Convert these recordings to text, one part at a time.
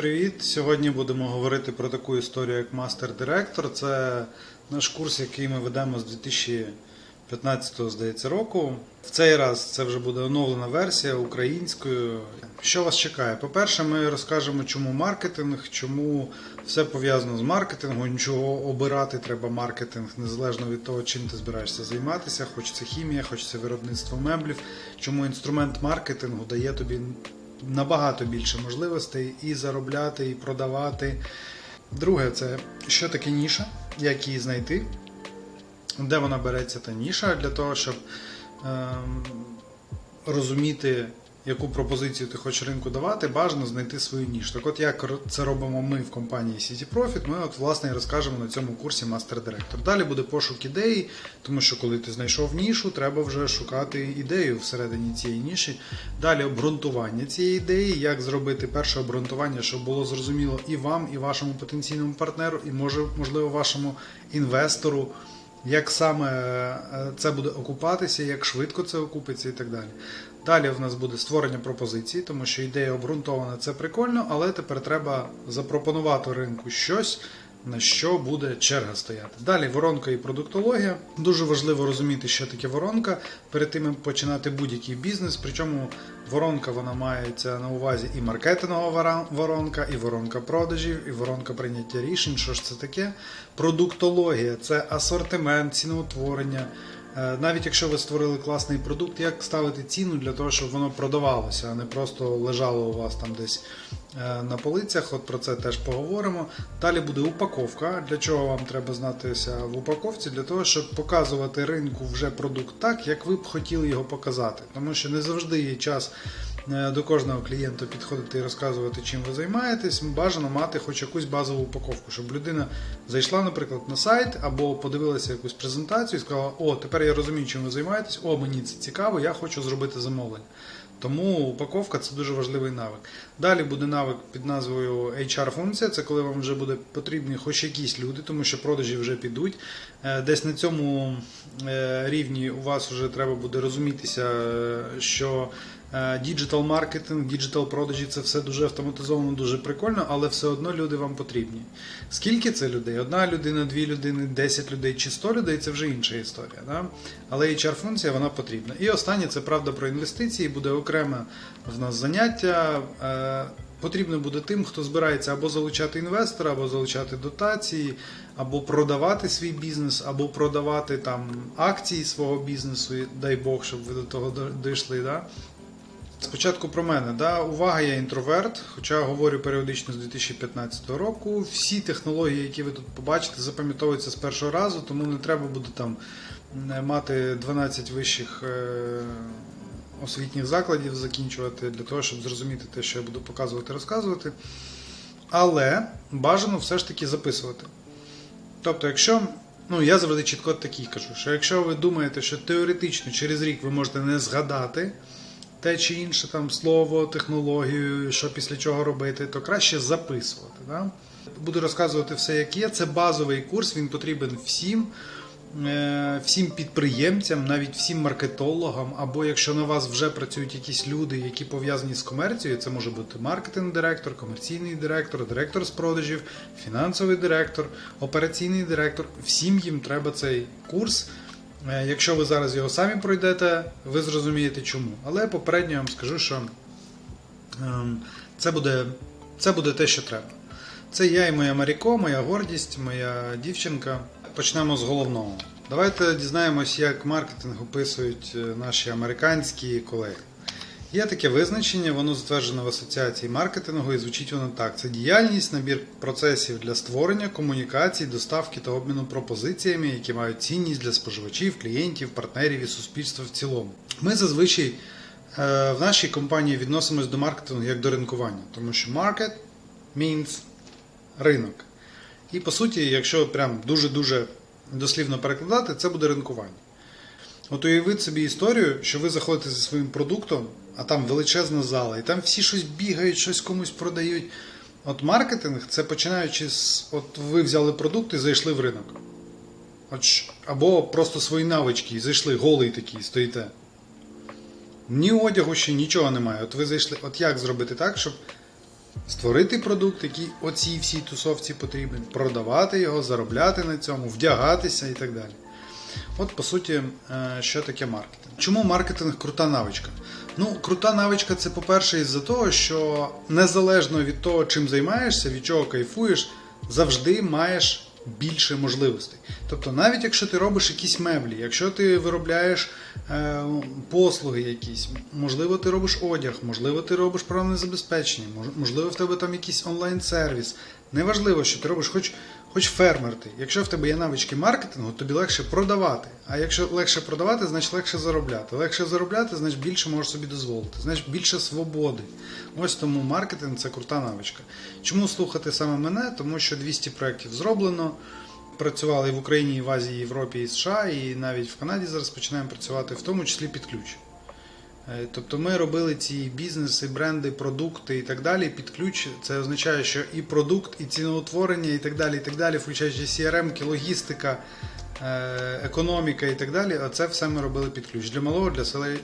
привіт! Сьогодні будемо говорити про таку історію, як Мастер Директор. Це наш курс, який ми ведемо з 2015 здається року. В цей раз це вже буде оновлена версія українською. Що вас чекає? По-перше, ми розкажемо, чому маркетинг, чому все пов'язано з маркетингом, чого обирати треба маркетинг, незалежно від того, чим ти збираєшся займатися. Хоч це хімія, хоч це виробництво меблів. Чому інструмент маркетингу дає тобі набагато більше можливостей і заробляти, і продавати. Друге, це що таке ніша, як її знайти, де вона береться та ніша для того, щоб е розуміти, яку пропозицію ти хочеш ринку давати, бажано знайти свою нішу. Так от як це робимо ми в компанії City Profit, ми от власне і розкажемо на цьому курсі Мастер Директор. Далі буде пошук ідеї, тому що коли ти знайшов нішу, треба вже шукати ідею всередині цієї ніші. Далі обґрунтування цієї ідеї, як зробити перше обґрунтування, щоб було зрозуміло і вам, і вашому потенційному партнеру, і може, можливо, вашому інвестору. Як саме е, це буде окупатися, як швидко це окупиться і так далі. Далі в нас буде створення пропозиції, тому що ідея обґрунтована це прикольно, але тепер треба запропонувати ринку щось, на що буде черга стояти. Далі воронка і продуктологія. Дуже важливо розуміти, що таке воронка перед тим як починати будь-який бізнес. Причому воронка вона мається на увазі і маркетингова воронка, і воронка продажів, і воронка прийняття рішень. Що ж це таке? Продуктологія це асортимент, ціноутворення. Е, Навіть якщо ви створили класний продукт, як ставити ціну для того, щоб воно продавалося, а не просто лежало у вас там десь е, на полицях. От про це теж поговоримо. Далі буде упаковка. Для чого вам треба знатися в упаковці? Для того, щоб показувати ринку вже продукт так, як ви б хотіли його показати. Тому що не завжди є час до кожного клієнта підходити і розказувати, чим ви займаєтесь. Бажано мати хоч якусь базову упаковку, щоб людина зайшла, наприклад, на сайт або подивилася якусь презентацію і сказала: О, тепер я розумію, чим ви займаєтесь, о, мені це цікаво, я хочу зробити замовлення. Тому упаковка це дуже важливий навик. Далі буде навик під назвою HR-функція. Це коли вам вже буде потрібні хоч якісь люди, тому що продажі вже підуть. Е, Десь на цьому е, рівні у вас вже треба буде розумітися, е, що діджитал маркетинг, діджитал продажі це все дуже автоматизовано, дуже прикольно, але все одно люди вам потрібні. Скільки це людей? Одна людина, дві людини, 10 людей чи 100 людей це вже інша історія. Да? Але HR-функція вона потрібна. І останнє це правда про інвестиції, буде окреме в нас заняття. Е, Потрібно буде тим, хто збирається або залучати інвестора, або залучати дотації, або продавати свій бізнес, або продавати там акції свого бізнесу, дай Бог, щоб ви до того дійшли. Да? Спочатку про мене. Да? Увага, я інтроверт, хоча говорю періодично з 2015 року. Всі технології, які ви тут побачите, запам'ятовуються з першого разу, тому не треба буде там мати 12 вищих е, освітніх закладів закінчувати для того, щоб зрозуміти те, що я буду показувати, розказувати. Але бажано все ж таки записувати. Тобто, якщо, ну я завжди чітко такий кажу, що якщо ви думаєте, що теоретично через рік ви можете не згадати те чи інше там слово, технологію, що після чого робити, то краще записувати. Да? Буду розказувати все, як є. Це базовий курс, він потрібен всім. е, Всім підприємцям, навіть всім маркетологам, або якщо на вас вже працюють якісь люди, які пов'язані з комерцією, це може бути маркетинг-директор, комерційний директор, директор з продажів, фінансовий директор, операційний директор. Всім їм треба цей курс. Е, Якщо ви зараз його самі пройдете, ви зрозумієте чому. Але попередньо я вам скажу, що ем, це буде, це буде те, що треба. Це я і моя Маріко, моя гордість, моя дівчинка. Почнемо з головного. Давайте дізнаємось, як маркетинг описують е, наші американські колеги. Є таке визначення, воно затверджено в асоціації маркетингу і звучить воно так: це діяльність, набір процесів для створення, комунікацій, доставки та обміну пропозиціями, які мають цінність для споживачів, клієнтів, партнерів і суспільства в цілому. Ми зазвичай е, в нашій компанії відносимось до маркетингу як до ринкування, тому що market means ринок. І по суті, якщо прям дуже-дуже дослівно перекладати, це буде ринкування. От уявіть собі історію, що ви заходите зі своїм продуктом, а там величезна зала, і там всі щось бігають, щось комусь продають. От маркетинг це починаючи з. От ви взяли продукт і зайшли в ринок. От, або просто свої навички і зайшли, голий такий, стоїте. Ні одягу ще нічого немає. От ви зайшли. От як зробити так, щоб Створити продукт, який оцій всій тусовці потрібен, продавати його, заробляти на цьому, вдягатися і так далі. От по суті, е, що таке маркетинг. Чому маркетинг крута навичка? Ну, крута навичка це, по-перше, із-за того, що незалежно від того, чим займаєшся, від чого кайфуєш, завжди маєш більше можливостей. Тобто, навіть якщо ти робиш якісь меблі, якщо ти виробляєш е, послуги якісь, можливо, ти робиш одяг, можливо, ти робиш правне забезпечення, можливо, в тебе там якийсь онлайн-сервіс. Неважливо, що ти робиш, хоч, хоч фермер ти. Якщо в тебе є навички маркетингу, тобі легше продавати. А якщо легше продавати, значить легше заробляти. Легше заробляти, значить більше можеш собі дозволити, значить більше свободи. Ось тому маркетинг це крута навичка. Чому слухати саме мене? Тому що 200 проєктів зроблено. Працювали і в Україні, і в Азії, і Європі, і США, і навіть в Канаді зараз починаємо працювати, в тому числі під ключ. Е, Тобто ми робили ці бізнеси, бренди, продукти і так далі під ключ. Це означає, що і продукт, і ціноутворення, і так далі, і так далі, включаючи CRM, логістика, е, економіка і так далі. А це все ми робили під ключ для малого,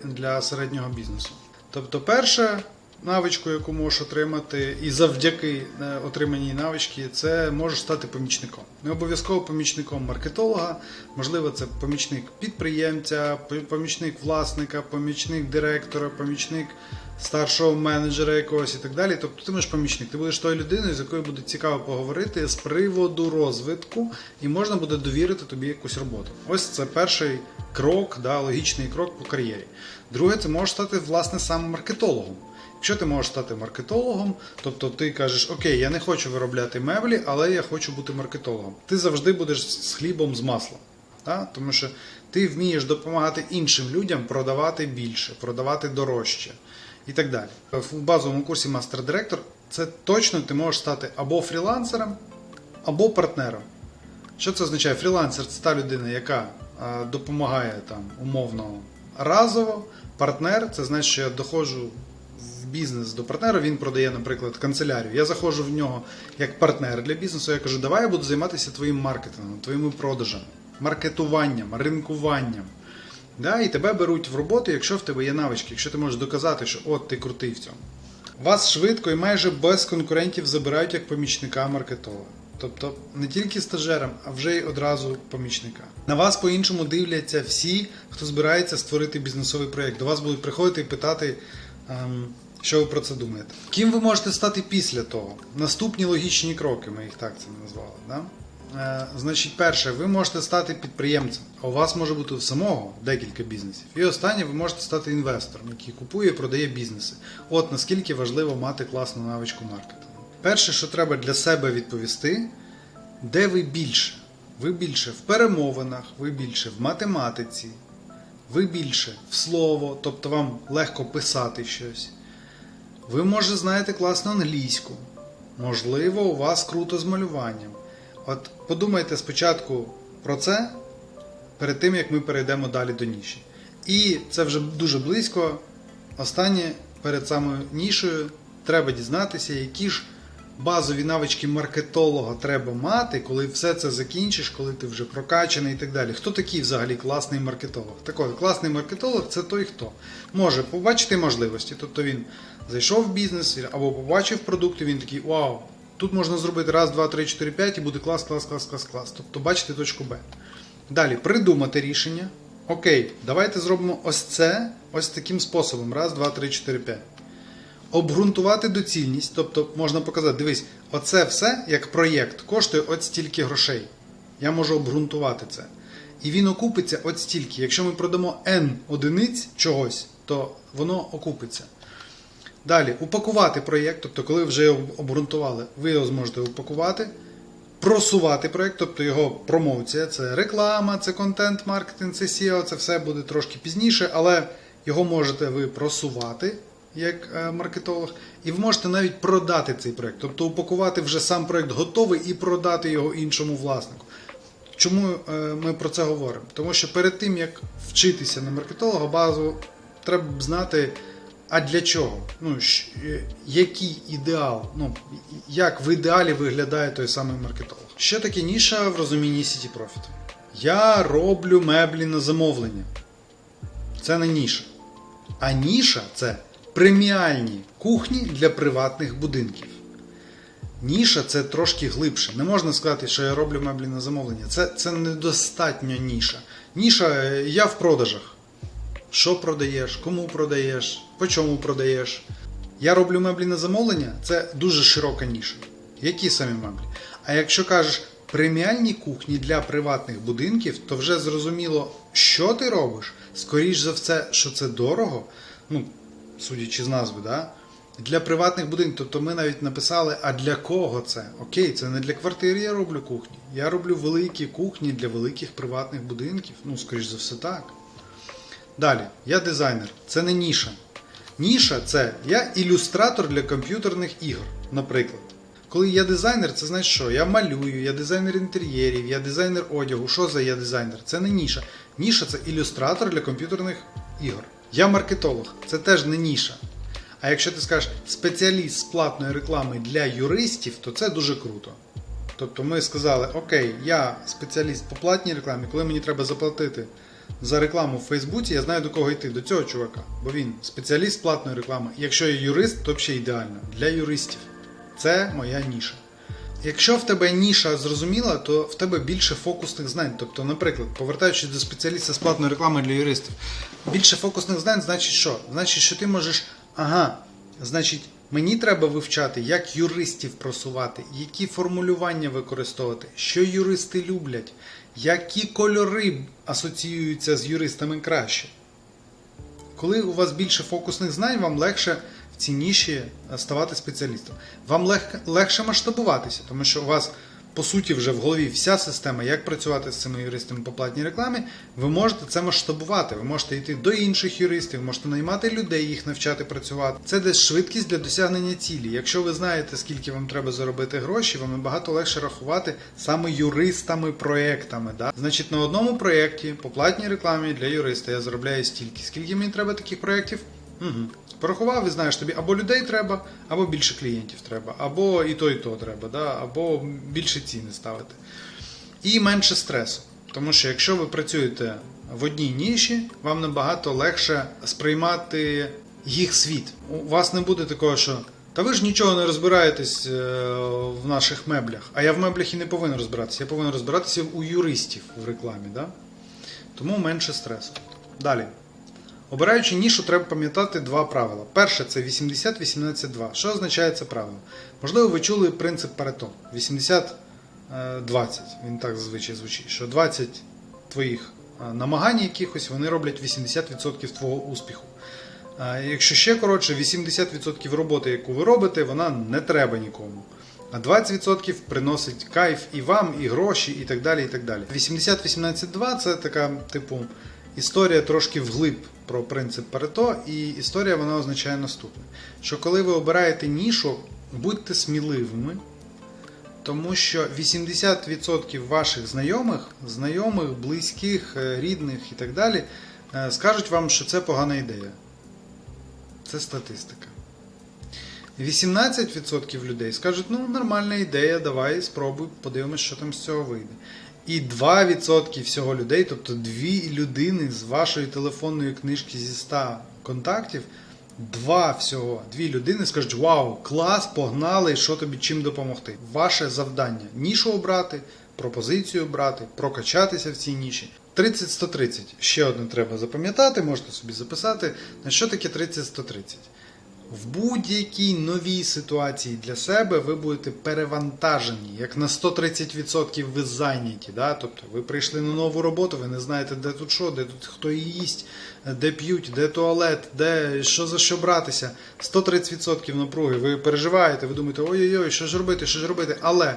для середнього бізнесу. Тобто, перша навичку, яку можеш отримати, і завдяки е, отриманій навичці, це можеш стати помічником. Не обов'язково помічником маркетолога, можливо, це помічник підприємця, помічник власника, помічник директора, помічник старшого менеджера якогось і так далі. Тобто ти можеш помічник, ти будеш тою людиною, з якою буде цікаво поговорити з приводу розвитку, і можна буде довірити тобі якусь роботу. Ось це перший крок, да, логічний крок по кар'єрі. Друге, це можеш стати власне сам маркетологом. Якщо ти можеш стати маркетологом, тобто ти кажеш, окей, я не хочу виробляти меблі, але я хочу бути маркетологом. Ти завжди будеш з хлібом з маслом. Так? Тому що ти вмієш допомагати іншим людям продавати більше, продавати дорожче і так далі. В базовому курсі мастер-директор це точно ти можеш стати або фрілансером, або партнером. Що це означає? Фрілансер це та людина, яка допомагає там умовно разово. Партнер це значить, що я доходжу в бізнес до партнера, він продає, наприклад, канцелярію. Я заходжу в нього як партнер для бізнесу. Я кажу, давай я буду займатися твоїм маркетингом, твоїми продажами, маркетуванням, ринкуванням. Да, і тебе беруть в роботу, якщо в тебе є навички, якщо ти можеш доказати, що от ти крутий в цьому. Вас швидко і майже без конкурентів забирають як помічника маркетолога. Тобто не тільки стажером, а вже й одразу помічника. На вас по-іншому дивляться всі, хто збирається створити бізнесовий проєкт. До вас будуть приходити і питати, ем, що ви про це думаєте. Ким ви можете стати після того? Наступні логічні кроки, ми їх так це назвали. Да? Е, Значить, перше, ви можете стати підприємцем, а у вас може бути самого декілька бізнесів. І останнє, ви можете стати інвестором, який купує і продає бізнеси. От наскільки важливо мати класну навичку маркетингу. Перше, що треба для себе відповісти, де ви більше? Ви більше в перемовинах, ви більше в математиці, ви більше в слово, тобто вам легко писати щось. Ви, може, знаєте класно англійську. Можливо, у вас круто з малюванням. От подумайте спочатку про це, перед тим як ми перейдемо далі до ніші. І це вже дуже близько. Останнє перед самою нішою треба дізнатися, які ж базові навички маркетолога треба мати, коли все це закінчиш, коли ти вже прокачаний і так далі. Хто такий взагалі класний маркетолог? Так от, класний маркетолог це той, хто може побачити можливості. Тобто він зайшов в бізнес або побачив продукти, він такий вау. Тут можна зробити раз, два, три, чотири, п'ять і буде клас, клас, клас, клас, клас. Тобто бачити точку Б. Далі придумати рішення. Окей, давайте зробимо ось це ось таким способом. Раз, два, три, чотири, п'ять. Обґрунтувати доцільність, тобто можна показати, дивись, оце все як проєкт коштує от стільки грошей. Я можу обґрунтувати це. І він окупиться от стільки. Якщо ми продамо N одиниць чогось, то воно окупиться. Далі, упакувати проєкт, тобто, коли вже його обґрунтували, ви його зможете упакувати, просувати проєкт, тобто його промоція, це реклама, це контент-маркетинг, це SEO, це все буде трошки пізніше, але його можете ви просувати як е, маркетолог, і ви можете навіть продати цей проєкт, тобто упакувати вже сам проєкт готовий і продати його іншому власнику. Чому е, ми про це говоримо? Тому що перед тим, як вчитися на маркетолога, базу треба б знати, а для чого? Ну, е, який ідеал? Ну, як в ідеалі виглядає той самий маркетолог? Що таке ніша в розумінні City Profit? Я роблю меблі на замовлення. Це не ніша. А ніша це преміальні кухні для приватних будинків. Ніша це трошки глибше. Не можна сказати, що я роблю меблі на замовлення. Це, це недостатньо ніша. Ніша е, я в продажах. Що продаєш, кому продаєш, по чому продаєш. Я роблю меблі на замовлення, це дуже широка ніша. Які самі меблі? А якщо кажеш преміальні кухні для приватних будинків, то вже зрозуміло, що ти робиш. Скоріш за все, що це дорого, ну, судячи з назви, да? для приватних будинків. Тобто ми навіть написали, а для кого це? Окей, це не для квартир я роблю кухні. Я роблю великі кухні для великих приватних будинків. Ну, скоріш за все, так. Далі, я дизайнер, це не ніша. Ніша це я ілюстратор для комп'ютерних ігор, наприклад. Коли я дизайнер, це значить що? Я малюю, я дизайнер інтер'єрів, я дизайнер одягу. Що за я дизайнер? Це не ніша. Ніша це ілюстратор для комп'ютерних ігор. Я маркетолог, це теж не ніша. А якщо ти скажеш спеціаліст з платної реклами для юристів, то це дуже круто. Тобто ми сказали, окей, я спеціаліст по платній рекламі, коли мені треба заплатити за рекламу в Фейсбуці, я знаю до кого йти, до цього чувака, бо він спеціаліст платної реклами. Якщо я юрист, то взагалі ідеально для юристів. Це моя ніша. Якщо в тебе ніша зрозуміла, то в тебе більше фокусних знань. Тобто, наприклад, повертаючись до спеціаліста з платної реклами для юристів, більше фокусних знань значить що? Значить, що ти можеш, ага, значить, мені треба вивчати, як юристів просувати, які формулювання використовувати, що юристи люблять, які кольори асоціюються з юристами краще. Коли у вас більше фокусних знань, вам легше в цій ніші ставати спеціалістом. Вам лег- легше масштабуватися, тому що у вас по суті вже в голові вся система, як працювати з цими юристами по платній рекламі. Ви можете це масштабувати. Ви можете йти до інших юристів, можете наймати людей, їх навчати працювати. Це десь швидкість для досягнення цілі. Якщо ви знаєте, скільки вам треба заробити гроші, вам набагато легше рахувати саме юристами проектами. Да? Значить, на одному проєкті по платній рекламі для юриста я заробляю стільки. Скільки мені треба таких проєктів? Угу. Порахував і знаєш, тобі або людей треба, або більше клієнтів треба, або і то, і то треба, да? або більше ціни ставити. І менше стресу. Тому що якщо ви працюєте в одній ніші, вам набагато легше сприймати їх світ. У вас не буде такого, що та ви ж нічого не розбираєтесь е, в наших меблях, а я в меблях і не повинен розбиратися. Я повинен розбиратися у юристів в рекламі. Да? Тому менше стресу. Далі. Обираючи нішу, треба пам'ятати два правила. Перше це 80-18-2. Що означає це правило? Можливо, ви чули принцип Парето. 80-20. Він так зазвичай звучить. Що 20 твоїх е, намагань якихось вони роблять 80% твого успіху. Якщо ще коротше, 80% роботи, яку ви робите, вона не треба нікому. А 20% приносить кайф і вам, і гроші, і так далі. і так далі. 80-18-2 це така, типу, історія трошки вглиб про принцип Парето, і історія вона означає наступне: що коли ви обираєте нішу, будьте сміливими, тому що 80% ваших знайомих, знайомих, близьких, е, рідних і так далі, е, скажуть вам, що це погана ідея. Це статистика. 18% людей скажуть, ну нормальна ідея, давай спробуй, подивимось, що там з цього вийде. І 2% всього людей, тобто дві людини з вашої телефонної книжки зі 100 контактів, два всього, дві людини скажуть: Вау, клас, погнали, що тобі чим допомогти. Ваше завдання нішу обрати, пропозицію обрати, прокачатися в цій ніші. 30-130. Ще одне треба запам'ятати, можете собі записати. На що таке 30-130? В будь-якій новій ситуації для себе ви будете перевантажені, як на 130% ви зайняті. Да? Тобто ви прийшли на нову роботу, ви не знаєте, де тут що, де тут хто їсть, де п'ють, де туалет, де що за що братися. 130% напруги. Ви переживаєте, ви думаєте, ой-ой-ой, що ж робити, що ж робити. Але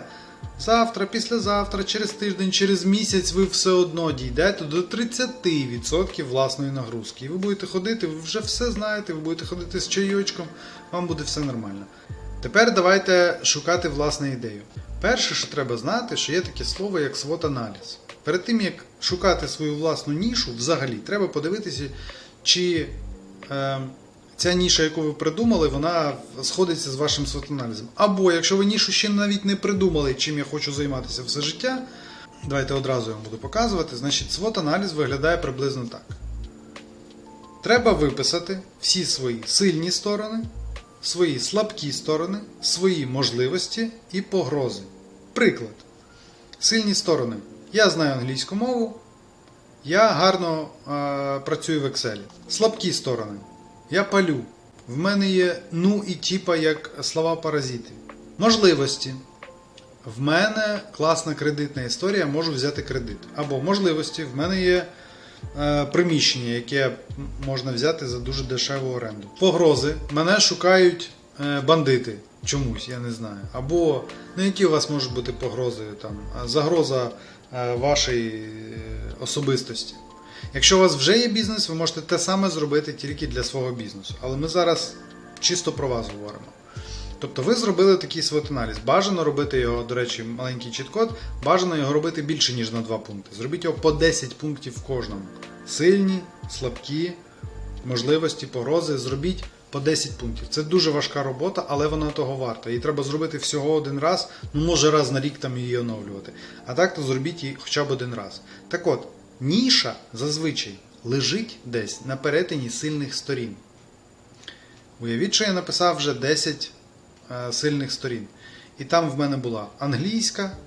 завтра, післязавтра, через тиждень, через місяць ви все одно дійдете до 30% власної нагрузки. І ви будете ходити, ви вже все знаєте, ви будете ходити з чайочком, вам буде все нормально. Тепер давайте шукати власну ідею. Перше, що треба знати, що є таке слово, як свот-аналіз. Перед тим, як шукати свою власну нішу, взагалі, треба подивитися, чи е, ця ніша, яку ви придумали, вона сходиться з вашим свот-аналізом. Або якщо ви нішу ще навіть не придумали, чим я хочу займатися все життя, давайте одразу я вам буду показувати. Значить, свот-аналіз виглядає приблизно так. Треба виписати всі свої сильні сторони свої слабкі сторони, свої можливості і погрози. Приклад. Сильні сторони. Я знаю англійську мову, я гарно е, працюю в Excel. Слабкі сторони. Я палю. В мене є ну і тіпа як слова паразити. Можливості. В мене класна кредитна історія, можу взяти кредит. Або можливості, в мене є е, приміщення, яке можна взяти за дуже дешеву оренду. Погрози. Мене шукають е, бандити чомусь, я не знаю. Або ну, які у вас можуть бути погрози? Там, загроза е, вашої е, особистості. Якщо у вас вже є бізнес, ви можете те саме зробити тільки для свого бізнесу. Але ми зараз чисто про вас говоримо. Тобто ви зробили такий свот-аналіз. Бажано робити його, до речі, маленький чіткод, бажано його робити більше, ніж на 2 пункти. Зробіть його по 10 пунктів в кожному. Сильні, слабкі, можливості, погрози. Зробіть по 10 пунктів. Це дуже важка робота, але вона того варта. Її треба зробити всього один раз, ну може раз на рік там її оновлювати. А так то зробіть її хоча б один раз. Так от, ніша зазвичай лежить десь на перетині сильних сторін. Уявіть, що я написав вже 10 е, сильних сторін. І там в мене була англійська,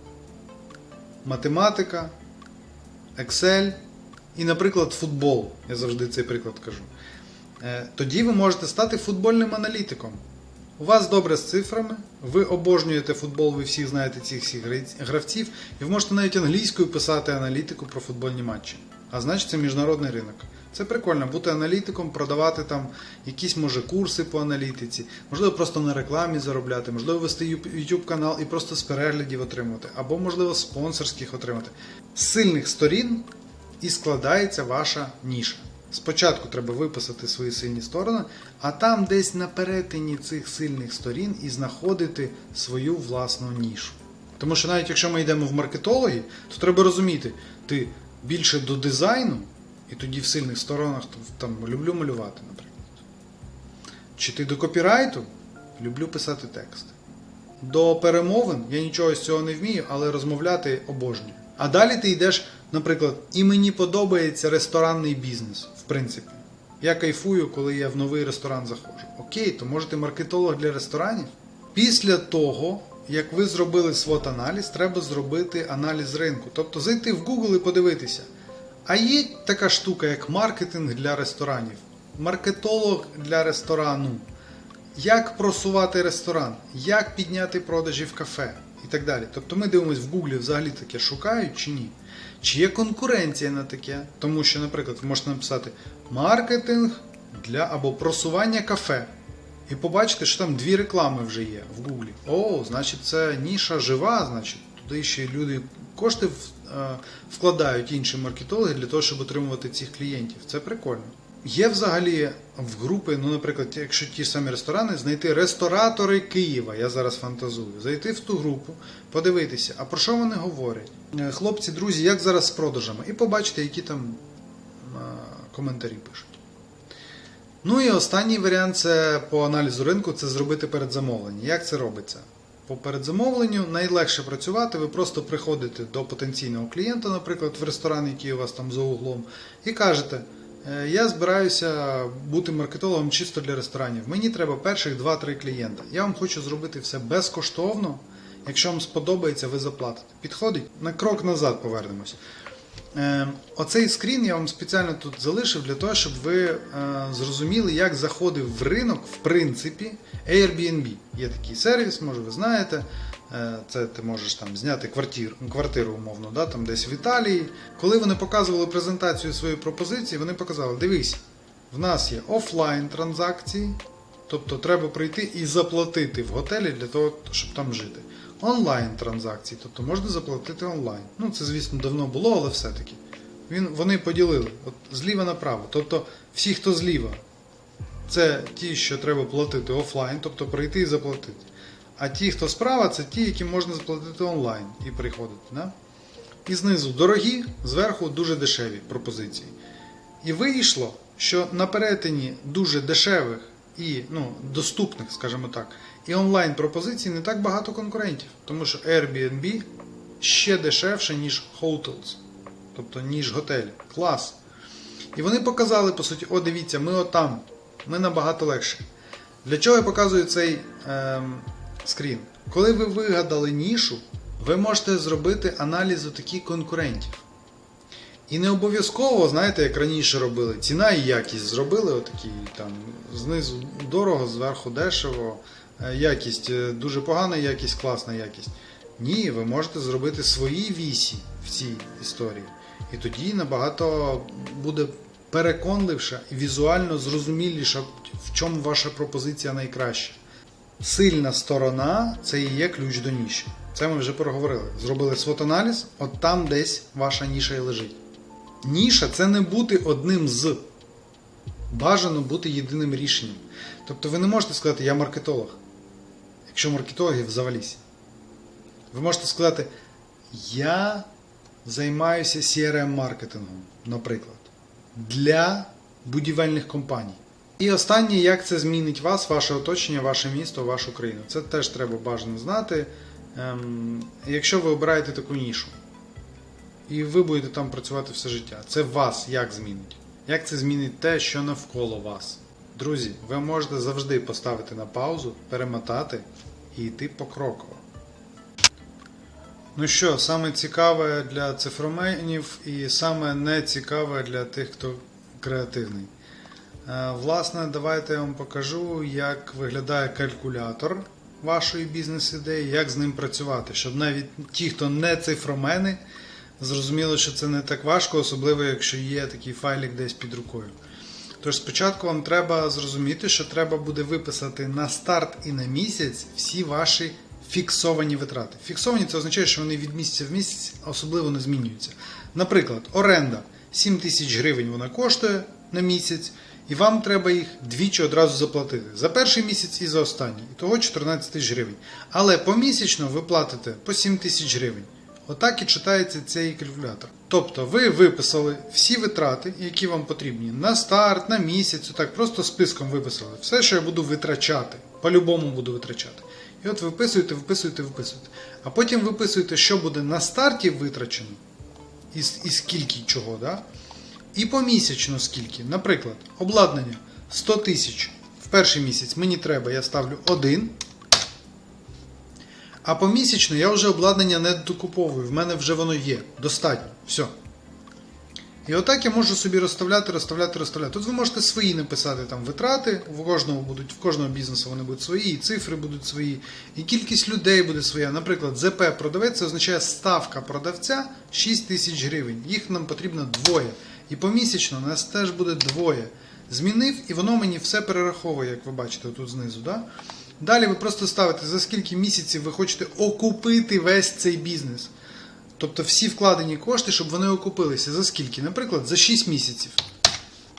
математика, Excel і, наприклад, футбол. Я завжди цей приклад кажу. Е, Тоді ви можете стати футбольним аналітиком. У вас добре з цифрами, ви обожнюєте футбол, ви всі знаєте цих всіх гравців, і ви можете навіть англійською писати аналітику про футбольні матчі. А значить, це міжнародний ринок. Це прикольно бути аналітиком, продавати там якісь може курси по аналітиці, можливо, просто на рекламі заробляти, можливо, вести YouTube канал і просто з переглядів отримувати, або, можливо, спонсорських отримати. З сильних сторін і складається ваша ніша. Спочатку треба виписати свої сильні сторони, а там десь на перетині цих сильних сторін і знаходити свою власну нішу. Тому що навіть якщо ми йдемо в маркетологи, то треба розуміти, ти більше до дизайну, і тоді в сильних сторонах там люблю малювати, наприклад. Чи ти до копірайту люблю писати текст. До перемовин я нічого з цього не вмію, але розмовляти обожнюю. А далі ти йдеш, наприклад, і мені подобається ресторанний бізнес, в принципі. Я кайфую, коли я в новий ресторан заходжу. Окей, то може ти маркетолог для ресторанів? Після того, як ви зробили свот-аналіз, треба зробити аналіз ринку. Тобто зайти в Google і подивитися. А є така штука, як маркетинг для ресторанів, маркетолог для ресторану, як просувати ресторан, як підняти продажі в кафе і так далі. Тобто ми дивимося в Гуглі взагалі таке шукають чи ні. Чи є конкуренція на таке? Тому що, наприклад, ви можете написати маркетинг для або просування кафе. І побачите, що там дві реклами вже є в Гуглі. О, значить, це ніша жива, значить, туди ще люди кошти е, вкладають інші маркетологи для того, щоб отримувати цих клієнтів. Це прикольно. Є взагалі в групи, ну, наприклад, якщо ті самі ресторани, знайти ресторатори Києва. Я зараз фантазую. Зайти в ту групу, подивитися, а про що вони говорять? Е, Хлопці, друзі, як зараз з продажами? І побачити, які там коментарі пишуть. Ну і останній варіант це по аналізу ринку це зробити передзамовлення. Як це робиться? По передзамовленню найлегше працювати, ви просто приходите до потенційного клієнта, наприклад, в ресторан, який у вас там за углом, і кажете: «Е, я збираюся бути маркетологом чисто для ресторанів. Мені треба перших 2-3 клієнта. Я вам хочу зробити все безкоштовно. Якщо вам сподобається, ви заплатите. Підходить? На крок назад повернемось. Е, Оцей скрін я вам спеціально тут залишив для того, щоб ви е, зрозуміли, як заходив в ринок, в принципі, Airbnb. Є такий сервіс, може ви знаєте. Е, Це ти можеш там зняти квартир, квартиру, умовно, да, там десь в Італії. Коли вони показували презентацію своєї пропозиції, вони показали: дивись, в нас є офлайн транзакції, тобто треба прийти і заплатити в готелі для того, щоб там жити. Онлайн транзакції, тобто можна заплатити онлайн. Ну, це, звісно, давно було, але все-таки. Він, вони поділили от, зліва направо. Тобто, всі, хто зліва, це ті, що треба платити офлайн, тобто прийти і заплатити. А ті, хто справа, це ті, які можна заплатити онлайн і приходити. Да? І знизу дорогі, зверху дуже дешеві пропозиції. І вийшло, що на перетині дуже дешевих і ну, доступних, скажімо так, і онлайн пропозицій не так багато конкурентів, тому що Airbnb ще дешевше, ніж hotels, тобто ніж готелі. Клас. І вони показали, по суті, о, дивіться, ми отам, ми набагато легше. Для чого я показую цей ем, скрін? Коли ви вигадали нішу, ви можете зробити аналіз таких конкурентів. І не обов'язково, знаєте, як раніше робили, ціна і якість зробили отакі там знизу дорого, зверху дешево, е, якість е, дуже погана якість, класна якість. Ні, ви можете зробити свої вісі в цій історії. І тоді набагато буде переконливіше і візуально зрозуміліше, в чому ваша пропозиція найкраща. Сильна сторона це і є ключ до ніші. Це ми вже проговорили. Зробили свот-аналіз, от там десь ваша ніша і лежить. Ніша це не бути одним з. Бажано бути єдиним рішенням. Тобто ви не можете сказати, я маркетолог. Якщо маркетологів завалісь. Ви можете сказати, я займаюся CRM-маркетингом, наприклад, для будівельних компаній. І останнє, як це змінить вас, ваше оточення, ваше місто, вашу країну. Це теж треба бажано знати. Ем, якщо ви обираєте таку нішу, і ви будете там працювати все життя, це вас як змінить? Як це змінить те, що навколо вас? Друзі, ви можете завжди поставити на паузу, перемотати і йти покроково. Ну що, саме цікаве для цифроменів і саме не цікаве для тих, хто креативний. Е, Власне, давайте я вам покажу, як виглядає калькулятор вашої бізнес-ідеї, як з ним працювати, щоб навіть ті, хто не цифромени, зрозуміли, що це не так важко, особливо якщо є такий файлик десь під рукою. Тож спочатку вам треба зрозуміти, що треба буде виписати на старт і на місяць всі ваші фіксовані витрати. Фіксовані це означає, що вони від місяця в місяць особливо не змінюються. Наприклад, оренда 7 тисяч гривень вона коштує на місяць, і вам треба їх двічі одразу заплатити за перший місяць і за останній. Ітого 14 тисяч гривень. Але помісячно ви платите по 7 тисяч гривень. Отак і читається цей калькулятор. Тобто ви виписали всі витрати, які вам потрібні на старт, на місяць, отак просто списком виписали. Все, що я буду витрачати, по-любому буду витрачати. І от виписуєте, виписуєте, виписуєте. А потім виписуєте, що буде на старті витрачено, і, і скільки чого. Да? І помісячно скільки. Наприклад, обладнання 100 тисяч в перший місяць мені треба, я ставлю 1. А помісячно я вже обладнання не докуповую, в мене вже воно є. Достатньо. Все. І отак я можу собі розставляти, розставляти, розставляти. Тут ви можете свої написати там витрати, в кожного будуть, в кожного бізнесу вони будуть свої, і цифри будуть свої, і кількість людей буде своя. Наприклад, ЗП продавець це означає ставка продавця 6 тисяч гривень. Їх нам потрібно двоє. І помісячно нас теж буде двоє. Змінив, і воно мені все перераховує, як ви бачите, тут знизу. Да? Далі ви просто ставите, за скільки місяців ви хочете окупити весь цей бізнес. Тобто всі вкладені кошти, щоб вони окупилися. За скільки? Наприклад, за 6 місяців.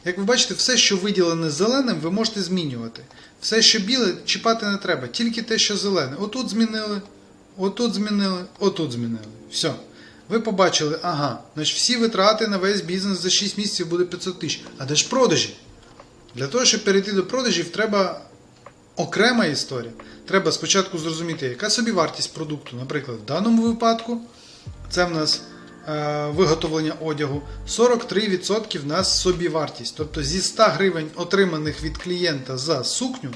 Як ви бачите, все, що виділене зеленим, ви можете змінювати. Все, що біле, чіпати не треба, тільки те, що зелене. Отут змінили, отут змінили, отут змінили. Все. Ви побачили, ага, значить всі витрати на весь бізнес за 6 місяців буде 500 тисяч. А де ж продажі? Для того, щоб перейти до продажів, треба окрема історія. Треба спочатку зрозуміти, яка собі вартість продукту. Наприклад, в даному випадку це в нас е, виготовлення одягу. 43% в нас собівартість. Тобто зі 100 гривень, отриманих від клієнта за сукню,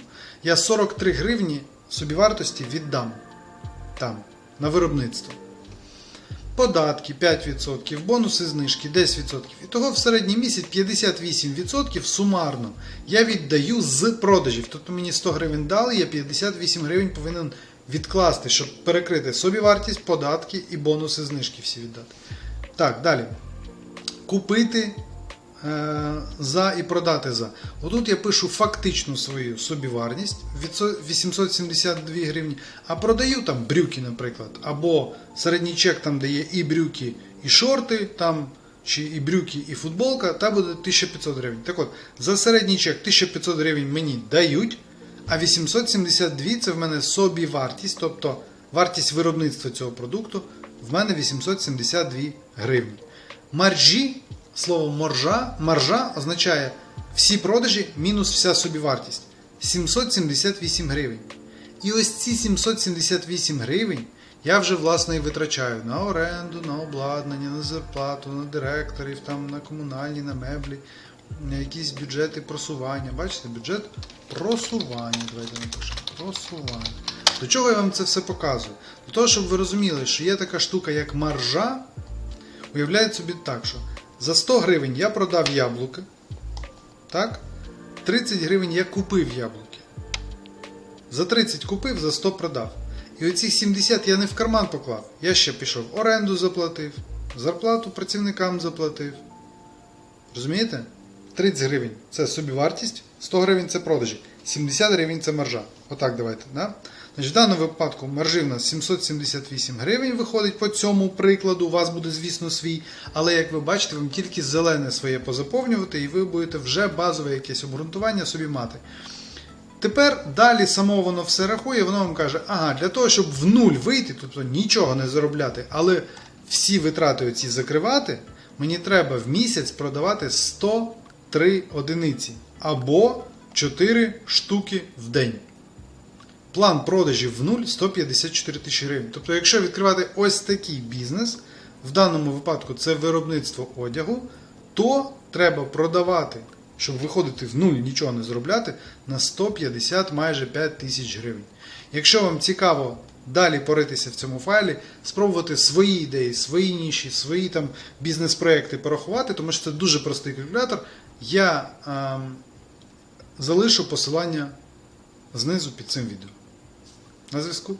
я 43 гривні собівартості віддам там, на виробництво. Податки 5%, бонуси знижки 10%. І того в середній місяць 58% сумарно я віддаю з продажів. Тобто мені 100 гривень дали, я 58 гривень повинен відкласти, щоб перекрити собівартість, податки і бонуси знижки всі віддати. Так, далі. Купити за і продати за. Отут я пишу фактичну свою собівартість 872 гривні, а продаю там брюки, наприклад, або середній чек, там, де є і брюки, і шорти, там, чи і брюки, і футболка, та буде 1500 гривень. Так от, за середній чек 1500 гривень мені дають, а 872 це в мене собівартість, тобто вартість виробництва цього продукту в мене 872 гривні. Маржі, слово маржа, маржа означає всі продажі мінус вся собівартість. 778 гривень. І ось ці 778 гривень я вже власне і витрачаю на оренду, на обладнання, на зарплату, на директорів, там, на комунальні, на меблі. на якісь бюджети просування. Бачите, бюджет просування. Давайте напишемо. Просування. До чого я вам це все показую? До того, щоб ви розуміли, що є така штука, як маржа. Уявляють собі так, що за 100 гривень я продав яблуки. Так? 30 гривень я купив яблуки. За 30 купив, за 100 продав. І оці 70 я не в карман поклав. Я ще пішов оренду заплатив, зарплату працівникам заплатив. Розумієте? 30 гривень це собівартість, 100 гривень це продажі, 70 гривень це маржа. Отак давайте. Да? В даному випадку маржі в нас 778 гривень виходить по цьому прикладу. У вас буде, звісно, свій. Але як ви бачите, вам тільки зелене своє позаповнювати, і ви будете вже базове якесь обґрунтування собі мати. Тепер далі само воно все рахує, воно вам каже, ага, для того, щоб в нуль вийти, тобто нічого не заробляти, але всі витрати оці закривати, мені треба в місяць продавати 103 одиниці або 4 штуки в день. План продажів в нуль 154 тисячі гривень. Тобто, якщо відкривати ось такий бізнес, в даному випадку це виробництво одягу, то треба продавати, щоб виходити в нуль, нічого не заробляти, на 150 майже 5 тисяч гривень. Якщо вам цікаво далі поритися в цьому файлі, спробувати свої ідеї, свої ніші, свої там бізнес-проекти порахувати, тому що це дуже простий калькулятор, я ем, залишу посилання знизу під цим відео. На зв'язку.